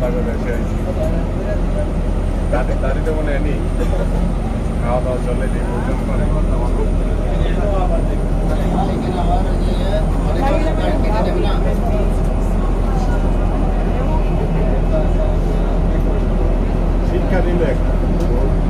রান্নাঘরে এসে দাঁড়ি দাঁড়িতে মনে এনি খাওয়া দাওয়া চলে যে ভোজন করে। শিক্ষা দিলে একটা।